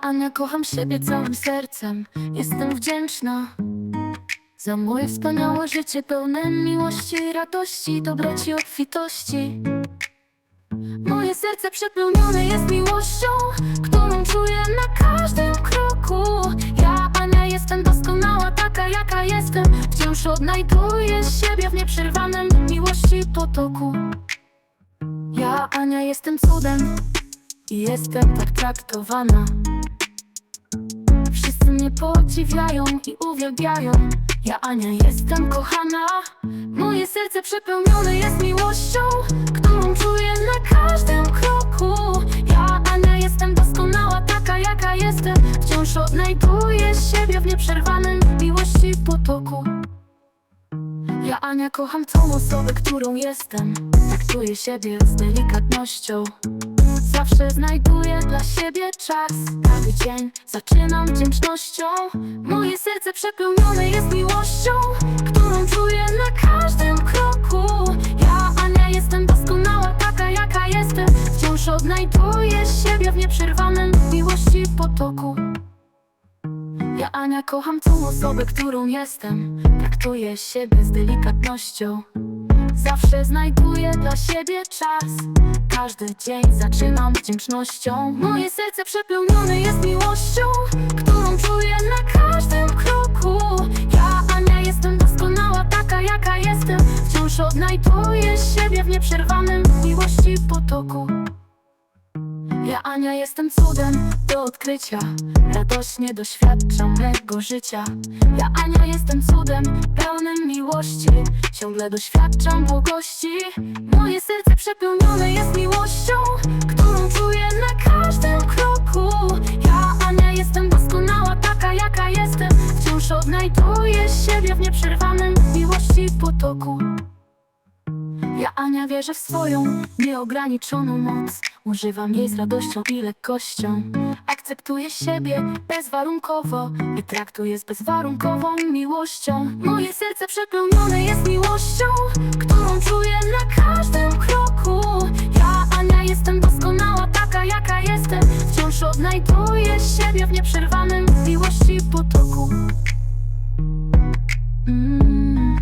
Ania, kocham siebie całym sercem. Jestem wdzięczna za moje wspaniałe życie pełne miłości, radości, dobroci, obfitości. Moje serce przepełnione jest miłością, którą czuję na każdym kroku. Ja, Ania, jestem doskonała, taka jaka jestem. Wciąż odnajduję siebie w nieprzerwanym miłości potoku. Ja, Ania, jestem cudem i jestem tak traktowana. Wszyscy mnie podziwiają i uwielbiają. Ja, Ania, jestem kochana. Moje serce przepełnione jest miłością, którą czuję na każdym kroku. Ja, Ania, jestem doskonała, taka jaka jestem. Wciąż odnajduję siebie w nieprzerwanym miłości potoku. Ja, Ania, kocham tą osobę, którą jestem. Traktuję siebie z delikatnością. Zawsze znajduję dla siebie czas. Każdy dzień zaczynam wdzięcznością. Moje serce przepełnione jest miłością Którą czuję na każdym kroku. Ja, Ania, jestem doskonała, taka jaka jestem. Wciąż odnajduję siebie w nieprzerwanym miłości potoku. Ja, Ania, kocham tą osobę, którą jestem. Traktuję siebie z delikatnością. Zawsze znajduję dla siebie czas Każdy dzień zaczynam wdzięcznością. Moje serce przepełnione jest miłością Którą czuję na każdym kroku. Ja, Ania, jestem doskonała, taka jaka jestem. Wciąż odnajduję siebie w nieprzerwanym miłości potoku. Ja, Ania, jestem cudem do odkrycia. Radośnie doświadczam mego życia. Ja, Ania, jestem cudem pełnym miłości. Ciągle doświadczam błogości. Moje serce przepełnione jest miłością Którą czuję na każdym kroku. Ja, Ania, jestem doskonała, taka jaka jestem. Wciąż odnajduję siebie w nieprzerwanym miłości potoku. Ja, Ania, wierzę w swoją nieograniczoną moc. Używam jej z radością i lekkością. Akceptuję siebie bezwarunkowo I traktuję z bezwarunkową miłością. Moje serce przepełnione jest miłością odnajduję siebie w nieprzerwanym miłości potoku mm.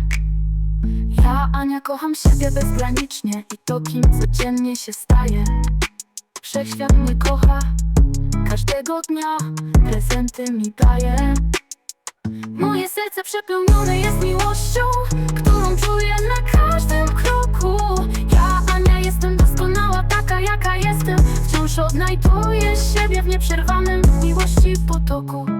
Ja, Ania, kocham siebie bezgranicznie i to kim codziennie się staje. Wszechświat mnie kocha, każdego dnia prezenty mi daje. Moje serce przepełnione jest miłością, którą czuję na każdym nieprzerwanym miłości potoku.